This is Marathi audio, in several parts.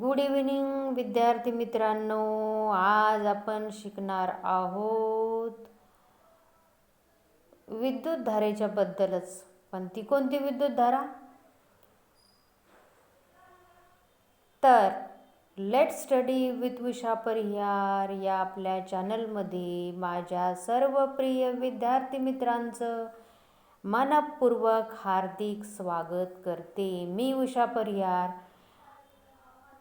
गुड इव्हिनिंग विद्यार्थी मित्रांनो. आज आपण शिकणार आहोत विद्युत धारेच्या बद्दलच. पण ती कोणती विद्युत धारा? तर let study with Usha Parihar या आपल्या चॅनलमध्ये माझ्या सर्व प्रिय विद्यार्थी मित्रांचं मनपूर्वक हार्दिक स्वागत करते मी उषा परिहार.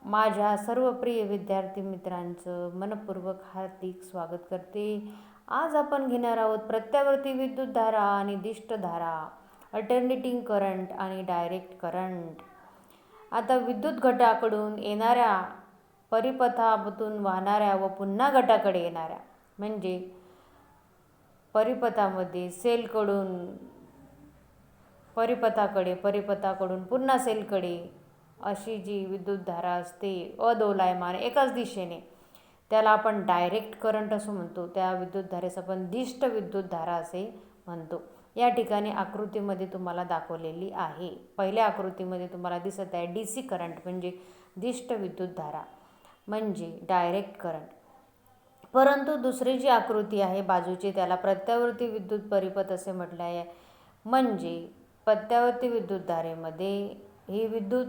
माझ्या सर्व प्रिय विद्यार्थी मित्रांचं मनपूर्वक हार्दिक स्वागत करते. आज आपण घेणार आहोत प्रत्यावर्ती विद्युत धारा आणि दिष्टधारा अल्टरनेटिंग करंट आणि डायरेक्ट करंट आता विद्युत घटाकडून येणाऱ्या परिपथामधून वाहणाऱ्या व पुन्हा घटाकडे येणाऱ्या म्हणजे परिपथामध्ये सेलकडून परिपथाकडे परिपथाकडून पुन्हा सेलकडे अशी जी विद्युतधारा असते अदोलायमान एकाच दिशेने त्याला आपण डायरेक्ट करंट असं म्हणतो. त्या विद्युतधारेस आपण दिष्ट विद्युतधारा असे म्हणतो. या ठिकाणी आकृतीमध्ये तुम्हाला दाखवलेली आहे. पहिल्या आकृतीमध्ये तुम्हाला दिसत आहे डी सी करंट म्हणजे दिष्ट विद्युतधारा म्हणजे डायरेक्ट करंट परंतु दुसरी जी आकृती आहे बाजूची त्याला प्रत्यावर्ती विद्युत परिपथ असे म्हटले आहे म्हणजे प्रत्यावर्ती विद्युतधारेमध्ये ही विद्युत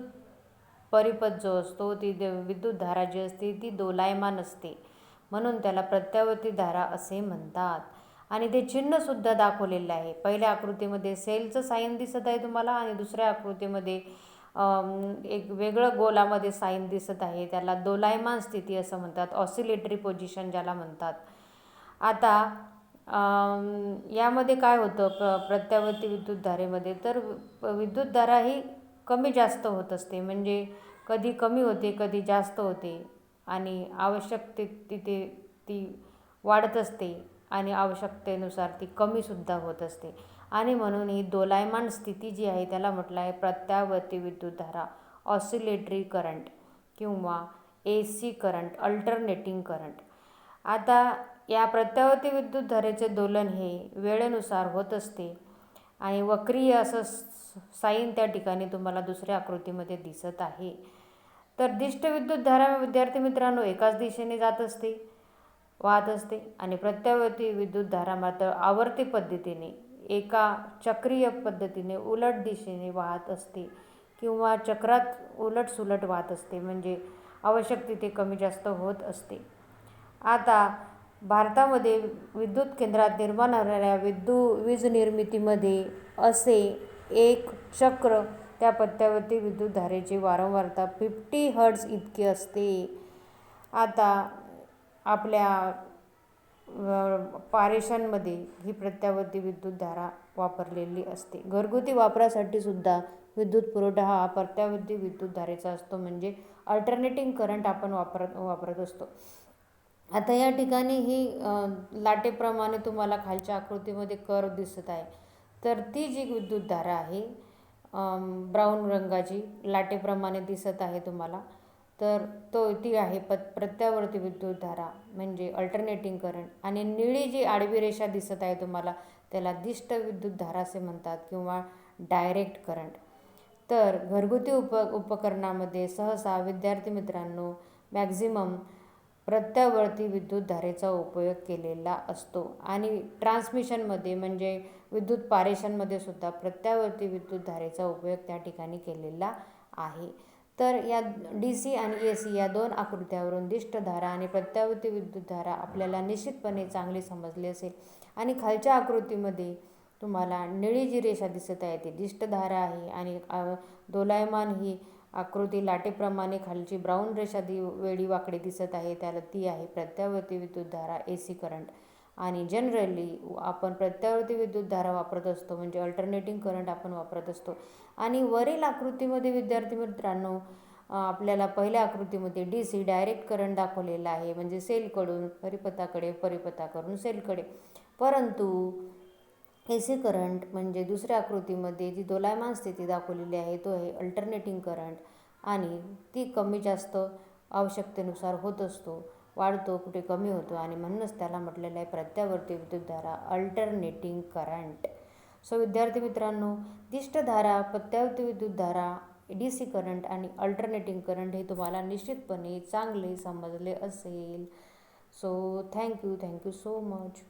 परिपथ जो असतो ती विद्युत धारा जी असते ती दोलायमान असते. म्हणून त्याला प्रत्यावर्ती धारा असे म्हणतात. आणि ते चिन्हसुद्धा दाखवलेलं आहे. पहिल्या आकृतीमध्ये सेलचं साईन दिसत आहे तुम्हाला आणि दुसऱ्या आकृतीमध्ये एक वेगळं गोलामध्ये साईन दिसत आहे. त्याला दोलायमान स्थिती असं म्हणतात. ऑसिलेटरी पोझिशन ज्याला म्हणतात. आता यामध्ये काय होतं? प्र प्रत्यावर्ती विद्युतधारेमध्ये तर विद्युतधारा ही कमी जास्त होत असते. म्हणजे कधी कमी होते कधी जास्त होते. आणि आवश्यक ते तिथे ती वाढत असते आणि आवश्यकतेनुसार ती कमीसुद्धा होत असते. आणि म्हणून ही दोलायमान स्थिती जी आहे त्याला म्हटलं आहे प्रत्यावर्ती विद्युतधारा ऑसिलेटरी करंट किंवा A C current alternating current आता या प्रत्यावर्ती विद्युतधारेचे दोलन हे वेळेनुसार होत असते. आणि वक्रीय असं साईन त्या ठिकाणी तुम्हाला दुसऱ्या आकृतीमध्ये दिसत आहे. तर दिष्ट विद्युतधारा विद्यार्थी मित्रांनो एकाच दिशेने जात असते वाहत असते आणि प्रत्यावर्ती विद्युत धारा मात्र आवर्ती पद्धतीने एका चक्रीय पद्धतीने उलट दिशेने वाहत असते किंवा चक्रात उलट सुलट वाहत असते म्हणजे आवश्यक तिथे कमी जास्त होत असते. आता भारतामध्ये विद्युत केंद्रात निर्माण होणाऱ्या विद्यु वीज निर्मितीमध्ये असे एक चक्र त्या पत्त्यावरती विद्युतधारेची वारंवारता फिफ्टी हर्ट्स इतकी असते. आता आपल्या पारेशांमध्ये ही प्रत्यावर्ती विद्युतधारा वापरलेली असते. घरगुती वापरासाठी सुद्धा विद्युत पुरवठा हा प्रत्यावर्ती विद्युतधारेचा असतो. म्हणजे अल्टरनेटिंग करंट आपण वापरत वापरत असतो. आता या ठिकाणी ही लाटेप्रमाणे तुम्हाला खालच्या आकृतीमध्ये कर दिसत आहे. तर ती जी विद्युतधारा आहे ब्राऊन रंगाची लाटेप्रमाणे दिसत आहे तुम्हाला. तर तो ती आहे प प्रत्यावर्ती विद्युतधारा म्हणजे अल्टरनेटिंग करंट आणि निळी जी आडवी रेषा दिसत आहे तुम्हाला त्याला दिष्ट विद्युतधारा असे म्हणतात किंवा डायरेक्ट करंट तर घरगुती उप उपकरणामध्ये सहसा विद्यार्थी मित्रांनो मॅक्झिमम प्रत्यावर्ती विद्युतधारेचा उपयोग केलेला असतो. आणि ट्रान्समिशनमध्ये म्हणजे विद्युत पारेषणमध्ये सुद्धा प्रत्यावर्ती विद्युतधारेचा उपयोग त्या ठिकाणी केलेला आहे. तर या डी सी आणि ए सी या दोन आकृत्यावरून दिष्टधारा आणि प्रत्यावर्ती विद्युतधारा आपल्याला निश्चितपणे चांगली समजली असेल. आणि खालच्या आकृतीमध्ये तुम्हाला निळी जी रेषा दिसत आहे ती दिष्टधारा आहे आणि दोलायमान ही आकृती लाटेप्रमाणे खालची ब्राऊन रेषा दि वेळी दिसत आहे. त्याला ती आहे प्रत्यावर्ती विद्युतधारा ए सी करंट. आणि जनरली आपण प्रत्यावर्ती विद्युतधारा वापरत असतो. म्हणजे अल्टरनेटिंग करंट आपण वापरत असतो. आणि वरील आकृतीमध्ये विद्यार्थी मित्रांनो आपल्याला पहिल्या आकृतीमध्ये डी सी डायरेक्ट करंट दाखवलेला आहे. म्हणजे सेलकडून परिपथाकडे परिपथाकडून सेलकडे परंतु ए सी करंट म्हणजे दुसऱ्या आकृतीमध्ये जी दोलायमान स्थिती दाखवलेली आहे तो आहे अल्टरनेटिंग करंट आणि ती कमी जास्त आवश्यकतेनुसार होत असतो वाढतो कुठे कमी होतो आणि म्हणूनच त्याला म्हटलेलं आहे प्रत्यावर्ती विद्युतधारा अल्टरनेटिंग करंट सो विद्यार्थी मित्रांनो दिष्टधारा प्रत्यावर्ती विद्युतधारा डी सी करंट आणि अल्टरनेटिंग करंट हे तुम्हाला निश्चितपणे चांगले समजले असेल. So thank you thank you so much